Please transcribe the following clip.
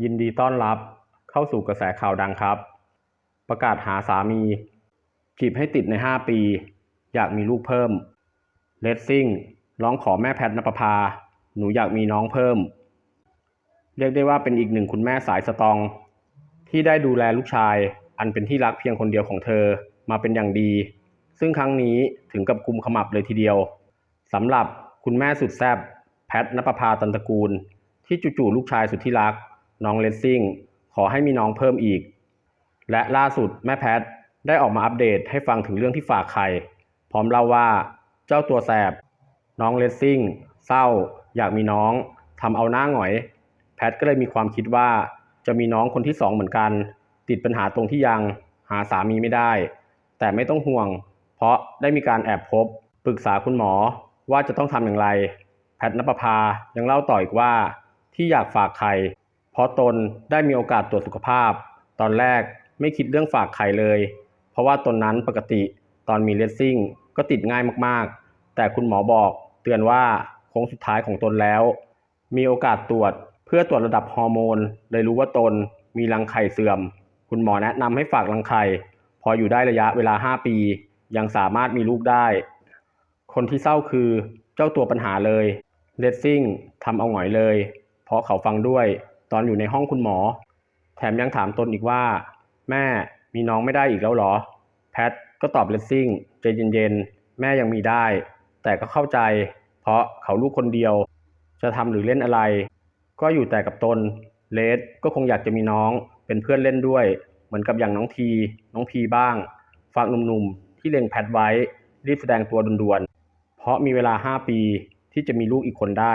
ยินดีต้อนรับเข้าสู่กระแสข่าวดังครับ ประกาศหาสามีจีบให้ติดใน 5 ปี อยากมีลูกเพิ่มเลดซิ่งร้องขอแม่แพทนปภา หนูอยากมีน้องเพิ่ม เรียกได้ว่าเป็นอีกหนึ่งคุณแม่สายสตรอง ที่ได้ดูแลลูกชาย อันเป็นที่รักเพียงคนเดียวของเธอมาเป็นอย่างดี ซึ่งครั้งนี้ถึงกับกุมขมับเลยทีเดียวสำหรับคุณแม่สุดแซ่บแพทนปภาตันตระกูล ที่จู่ๆลูกชายสุดที่รัก น้องเลสซิ่งขอให้มีน้องเพิ่มอีก และล่าสุดแม่แพทได้ออกมาอัปเดตให้ฟังถึงเรื่องที่ฝากไข่พร้อมเล่าว่าเจ้าตัวแสบ น้องเลสซิ่งเศร้า อยากมีน้องทำเอาหน้าหงอย แพทก็เลยมีความคิดว่าจะมีน้องคนที่สองเหมือนกัน ติดปัญหาตรงที่ยังหาสามีไม่ได้ แต่ไม่ต้องห่วง เพราะได้มีการแอบพบปรึกษาคุณหมอว่าจะต้องทำอย่างไร แพทนปภายังเล่าต่ออีกว่าที่อยากฝากไข่ เพราะตนได้มีโอกาสตรวจสุขภาพ ตอนแรกไม่คิดเรื่องฝากไข่เลย เพราะว่าตนนั้นปกติตอนมีเลสซิ่งก็ติดง่ายมากๆ แต่คุณหมอบอกเตือนว่าโค้งสุดท้ายของตนแล้ว มีโอกาสตรวจเพื่อตรวจระดับฮอร์โมน เลยรู้ว่าตนมีรังไข่เสื่อม คุณหมอแนะนำให้ฝากรังไข่ พออยู่ได้ระยะเวลา 5 ปี ยังสามารถมีลูกได้ คนที่เศร้าคือเจ้าตัวปัญหาเลยเลสซิ่งทำเอาหงอยเลย เพราะเขาฟังด้วย ตอนอยู่ในห้องคุณหมอ แถมยังถามตนอีกว่า แม่มีน้องไม่ได้อีกแล้วเหรอ แพทก็ตอบเลสซิ่งใจเย็นๆ แม่ยังมีได้ แต่ก็เข้าใจ เพราะเขาลูกคนเดียว จะทำหรือเล่นอะไร ก็อยู่แต่กับตนเลสก็คงอยากจะมีน้องเป็นเพื่อนเล่นด้วย เหมือนกับอย่างน้องที น้องพีบ้าง ฝากหนุ่มๆ ที่เล็งแพทไว้ รีบแสดงตัวด่วนๆ เพราะมีเวลา 5 ปีที่จะมีลูกอีกคนได้